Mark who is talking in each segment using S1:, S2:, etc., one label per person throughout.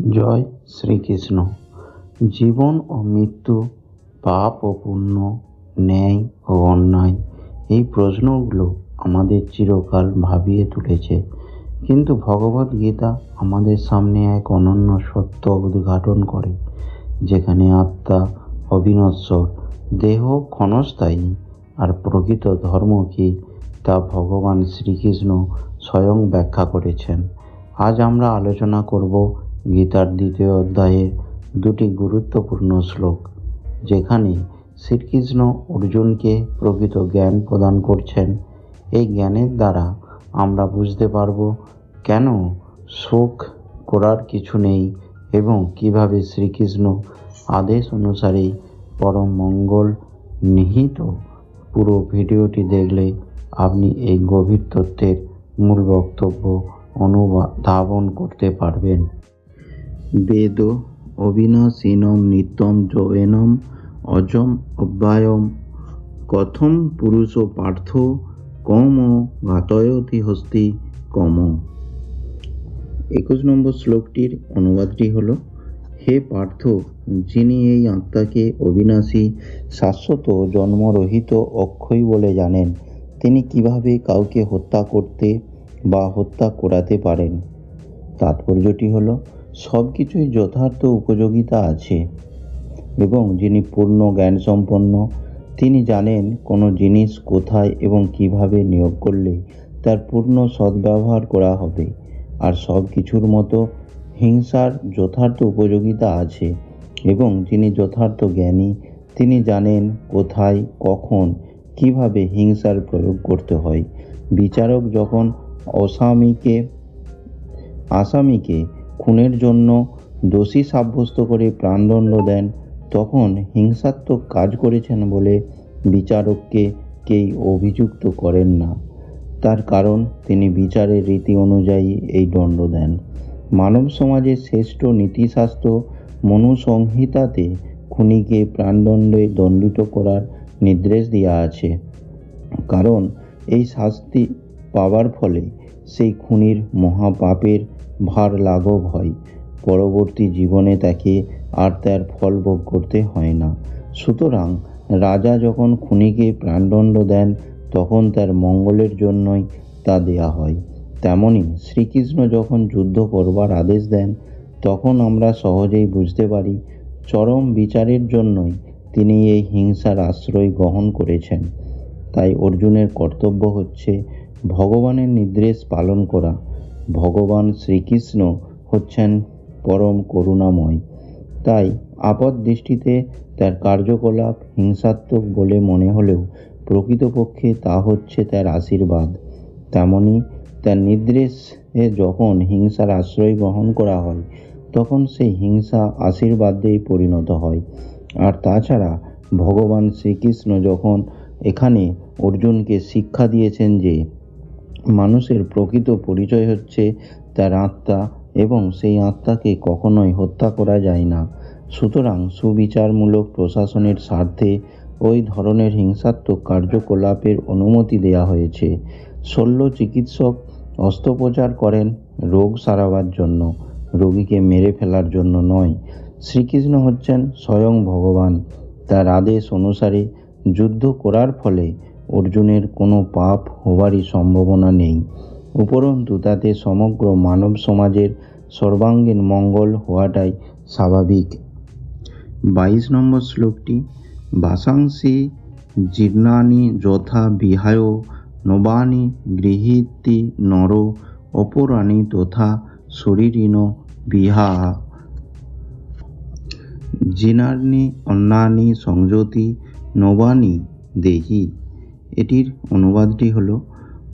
S1: জয় শ্রীকৃষ্ণ। জীবন ও মৃত্যু পাপ ও পুণ্য, ন্যায় ও অন্যায়, এই প্রশ্নগুলো আমাদের চিরকাল ভাবিয়ে তুলেছে। কিন্তু ভগবদ্গীতা আমাদের সামনে এক অনন্য সত্য উদ্ঘাটন করে, যেখানে আত্মা, অবিনশ্বর, দেহ, ক্ষণস্থায়ী আর প্রকৃত ধর্ম কি, তা ভগবান শ্রীকৃষ্ণ স্বয়ং ব্যাখ্যা করেছেন। আজ আমরা আলোচনা করব গীতার দ্বিতীয় অধ্যায়ের দুটি গুরুত্বপূর্ণ শ্লোক, যেখানে শ্রীকৃষ্ণ অর্জুনকে প্রকৃত জ্ঞান প্রদান করছেন। এই জ্ঞানের দ্বারা আমরা বুঝতে পারব কেন শোক করার কিছু নেই এবং কীভাবে শ্রীকৃষ্ণ আদেশ অনুসারেই পরম মঙ্গল নিহিত। পুরো ভিডিওটি দেখলে আপনি এই গভীর তথ্যের মূল বক্তব্য অনুধাবন করতে পারবেন। বেদ অবিনাশীনম নিত্যম জৈনম অজম অব্যয়ম। কথম পুরুষ পার্থ কম ঘাতয়তি হস্তি কম। একুশ নম্বর শ্লোকটির অনুবাদটি হল, হে পার্থ, যিনি এই আত্মাকে অবিনাশী, শাশ্বত, জন্মরহিত অক্ষয় বলে জানেন, তিনি কীভাবে কাউকে হত্যা করতে বা হত্যা করাতে পারেন? তাৎপর্যটি হলো সব কিছুই যথার্থ উপযোগিতা আছে। এবং যিনি পূর্ণ জ্ঞান সম্পন্ন তিনি জানেন কোনো জিনিস কোথায় এবং কীভাবে নিয়োগ করলে তার পূর্ণ সদ্ব্যবহার করা হবে। আর সব কিছুর মতো হিংসার যথার্থ উপযোগিতা আছে। এবং যিনি যথার্থ জ্ঞানী, তিনি জানেন কোথায়, কখন, কীভাবে হিংসার প্রয়োগ করতে হয়। বিচারক যখন অসামীকে, আসামিকে খুনের জন্য দোষী সাব্যস্ত করে প্রাণদণ্ড দেন, তখন হিংসাত্মক কাজ করেছেন বলে বিচারককে কেই অভিযুক্ত করেন না। তার কারণ, তিনি বিচারের রীতি অনুযায়ী এই দণ্ড দেন। মানব সমাজের শ্রেষ্ঠ নীতিশাস্ত্র মনুসংহিতাতে খুনিকে প্রাণদণ্ডে দণ্ডিত করার নির্দেশ দেওয়া আছে। কারণ, এই শাস্তি পাওয়ার ফলে সেই খুনির মহাপাপের ভার লাঘব হয় পরবর্তী জীবনে তাকে আর তার ফল ভোগ করতে হয় না। সুতরাং রাজা যখন খুনিকে প্রাণদণ্ড দেন, তখন তার মঙ্গলের জন্যই তা দেয়া হয়। তেমনি শ্রীকৃষ্ণ যখন যুদ্ধ করবার আদেশ দেন, তখন আমরা সহজেই বুঝতে পারি, চরম বিচারের জন্যই তিনি এই হিংসার আশ্রয় গ্রহণ করেছেন। তাই অর্জুনের কর্তব্য হচ্ছে ভগবানের নির্দেশ পালন করা। ভগবান শ্রীকৃষ্ণ হচ্ছেন পরম করুণাময়। তাই আপদ দৃষ্টিতে তার কার্যকলাপ হিংসাত্মক বলে মনে হলেও প্রকৃতপক্ষে তা হচ্ছে তার আশীর্বাদ। তেমনি তার নির্দেশে যখন হিংসার আশ্রয় গ্রহণ করা হয়, তখন সেই হিংসা আশীর্বাদেই পরিণত হয়। আর তাছাড়া ভগবান শ্রীকৃষ্ণ যখন এখানে অর্জুনকে শিক্ষা দিয়েছেন যে মানুষের প্রকৃত পরিচয় হচ্ছে তার আত্মা এবং সেই আত্মাকে কখনোই হত্যা করা যায় না। সুতরাং সুবিচারমূলক প্রশাসনের স্বার্থে ওই ধরনের হিংসাত্মক কার্যকলাপের অনুমতি দেওয়া হয়েছে। শল্য চিকিৎসক অস্ত্রোপচার করেন রোগ সারাবার জন্য, রোগীকে মেরে ফেলার জন্য নয়। শ্রীকৃষ্ণ হচ্ছেন স্বয়ং ভগবান। তার আদেশ অনুসারে যুদ্ধ করার ফলে অর্জুনের কোনো পাপ হবারই সম্ভাবনা নেই। উপরন্তু, তাতে সমগ্র মানব সমাজের সর্বাঙ্গীন মঙ্গল হওয়াটাই স্বাভাবিক। বাইশ নম্বর শ্লোকটি, বাসাংসি জীর্ণানি যথা বিহায় নবানি গৃহীতি নর অপরাণী তথা শরীরিন বিহা। জিনার্নি অন্যানি সংযতি নবানি দেহি। এটির অনুবাদটি হল,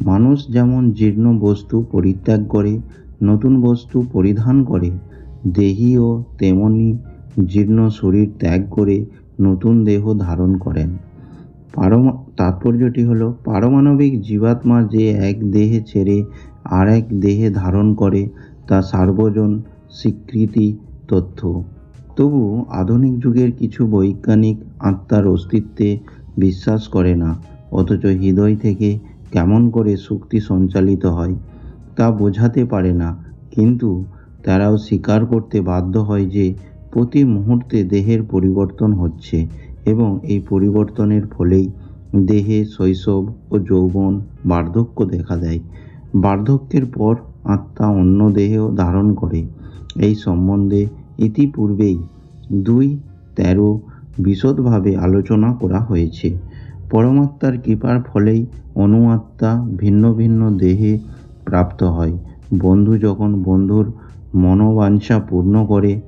S1: মানুষ যেমন জীর্ণ বস্তু পরিত্যাগ করে, নতুন বস্তু পরিধান করে দেহিও তেমনি জীর্ণ শরীর ত্যাগ করে নতুন দেহ ধারণ করেন। পারম, তাৎপর্যটি হলো, পারমাণবিক জীবাত্মা যে এক দেহে ছেড়ে আর এক দেহে ধারণ করে, তা সার্বজন স্বীকৃতি তথ্য। তবু আধুনিক যুগের কিছু বৈজ্ঞানিক আত্মার অস্তিত্বে বিশ্বাস করে না। অথচ হৃদয় থেকে কেমন করে শক্তি সঞ্চালিত হয় তা বোঝাতে পারে না। কিন্তু তারাও স্বীকার করতে বাধ্য হয় যে প্রতি মুহূর্তে দেহের পরিবর্তন হচ্ছে এবং এই পরিবর্তনের ফলেই দেহে শৈশব ও যৌবন বার্ধক্য দেখা দেয়। বার্ধক্যের পর আত্মা অন্য দেহেও ধারণ করে। এই সম্বন্ধে ইতিপূর্বেই দুই তেরো বিশদভাবে আলোচনা করা হয়েছে। পরমাত্মার কৃপার ফলেই অনুআত্মা ভিন্ন ভিন্ন দেহে প্রাপ্ত হয়। বন্ধু যখন বন্ধুর মনোবাঞ্ছা পূর্ণ করে,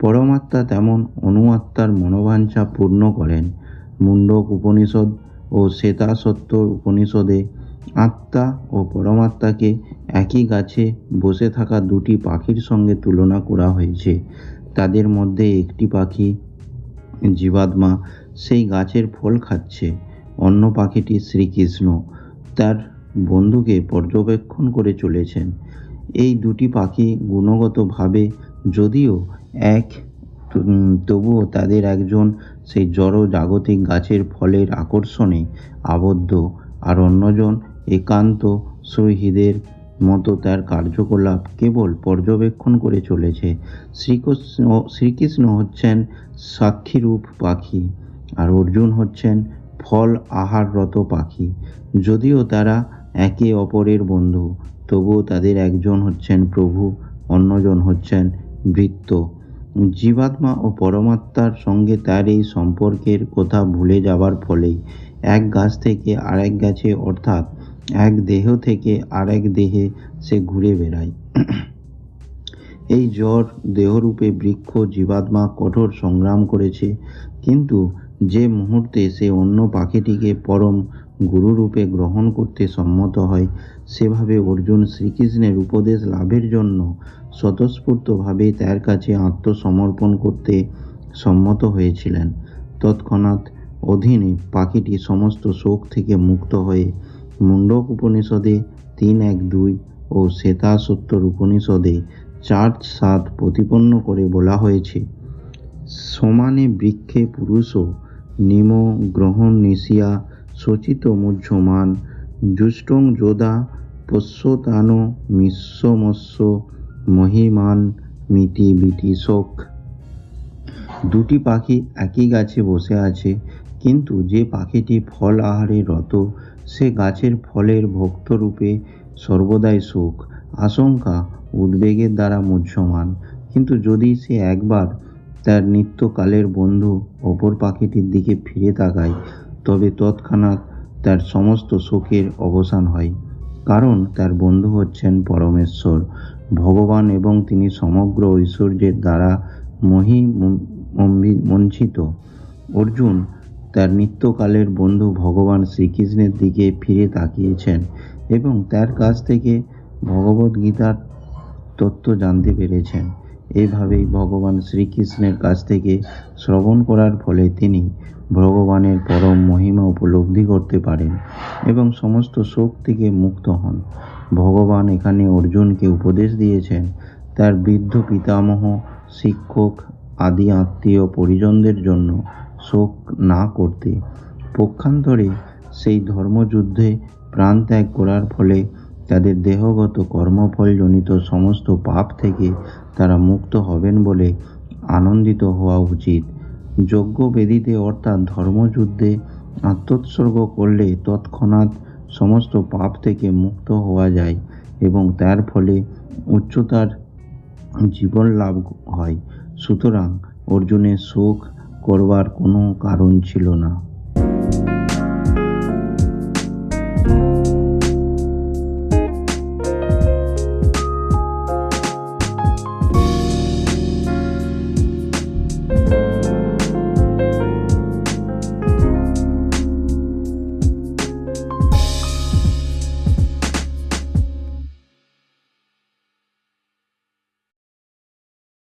S1: পরমাত্মা তেমন অনুআত্মার মনোবাঞ্ছা পূর্ণ করেন। মুন্ডক উপনিষদ ও শ্বেতাসত্তর উপনিষদে আত্মা ও পরমাত্মাকে একই গাছে বসে থাকা দুটি পাখির সঙ্গে তুলনা করা হয়েছে। তাদের মধ্যে একটি পাখি জীবাত্মা, সেই গাছের ফল খাচ্ছে। অন্য পাখিটি শ্রীকৃষ্ণ তার বন্ধুকে পর্যবেক্ষণ করে চলেছেন। এই দুটি পাখি গুণগতভাবে যদিও এক তবুও তাদের একজন সেই জড় জাগতিক গাছের ফলের আকর্ষণে আবদ্ধ আর অন্যজন একান্ত সুহৃদের মতো তার কার্যকলাপ কেবল পর্যবেক্ষণ করে চলেছে। শ্রীকৃষ্ণ শ্রীকৃষ্ণ হচ্ছেন সাক্ষীরূপ পাখি আর অর্জুন হচ্ছেন ফল আহাররত পাখি। যদিও তারা একে অপরের বন্ধু, তবুও তাদের একজন হচ্ছেন প্রভু, অন্যজন হচ্ছেন বৃত্ত জীবাত্মা ও পরমাত্মার সঙ্গে তার এই সম্পর্কের কথা ভুলে যাবার ফলেই এক গাছ থেকে আরেক গাছে, অর্থাৎ এক দেহ থেকে আরেক দেহে সে ঘুরে বেড়ায়। এই জ্বর দেহরূপে বৃক্ষ জীবাত্মা কঠোর সংগ্রাম করেছে, কিন্তু যে মুহূর্তে সে অন্য পাখিটিকে পরম গুরুরূপে গ্রহণ করতে সম্মত হয়, সেভাবে অর্জুন শ্রীকৃষ্ণের উপদেশ লাভের জন্য স্বতঃস্ফূর্তভাবে তার কাছে আত্মসমর্পণ করতে সম্মত হয়েছিলেন। তৎক্ষণাৎ অধীনে পাখিটি সমস্ত শোক থেকে মুক্ত হয়ে মুন্ডক উপনিষদে তিন এক দুই ও শ্বেতাসত্তর উপনিষদে চার সাত প্রতিপন্ন করে বলা হয়েছে, সমানে বৃক্ষে পুরুষও নিম গ্রহণ নিশিয়া শোচিত মুহ্যমান। জুষ্টং যোদা পশ্যতান মিশ্বমস্য মহিমান মিতি বিটি শোক। দুটি পাখি একই গাছে বসে আছে, কিন্তু যে পাখিটি ফল আহারে রত, সে গাছের ফলের ভক্তরূপে সর্বদাই শোক। আশঙ্কা উদ্বেগের দ্বারা মুহ্যমান, কিন্তু যদি সে একবার তার নিত্যকালের বন্ধু অপর পাখিটির দিকে ফিরে তাকায়, তবে তৎক্ষণাৎ তার সমস্ত শোকের অবসান হয়। কারণ তার বন্ধু হচ্ছেন পরমেশ্বর। ভগবান এবং তিনি সমগ্র ঐশ্বর্যের দ্বারা মহি মঞ্চিত অর্জুন, তার নিত্যকালের বন্ধু ভগবান শ্রীকৃষ্ণের দিকে ফিরে তাকিয়েছেন এবং তার কাছ থেকে ভগবদ্গীতার তত্ত্ব জানতে পেরেছেন। এভাবেই ভগবান শ্রীকৃষ্ণের কাছ থেকে শ্রবণ করার ফলে তিনি ভগবানের পরম মহিমা উপলব্ধি করতে পারেন এবং সমস্ত শোক থেকে মুক্ত হন। ভগবান এখানে অর্জুনকে উপদেশ দিয়েছেন, তার বৃদ্ধ পিতামহ, শিক্ষক আদি আত্মীয় পরিজনদের জন্য শোক না করতে। পক্ষান্তরে সেই ধর্মযুদ্ধে প্রাণ ত্যাগ করার ফলে তাদের দেহগত কর্মফলজনিত সমস্ত পাপ থেকে তারা মুক্ত হবেন বলে আনন্দিত হওয়া উচিত। যজ্ঞ বেদিতে অর্থাৎ ধর্মযুদ্ধে আত্মোৎসর্গ করলে তৎক্ষণাৎ সমস্ত পাপ থেকে মুক্ত হওয়া যায় এবং তার ফলে উচ্চতার জীবন লাভ হয়। সুতরাং অর্জুনের শোক করবার কোনো কারণ ছিল না।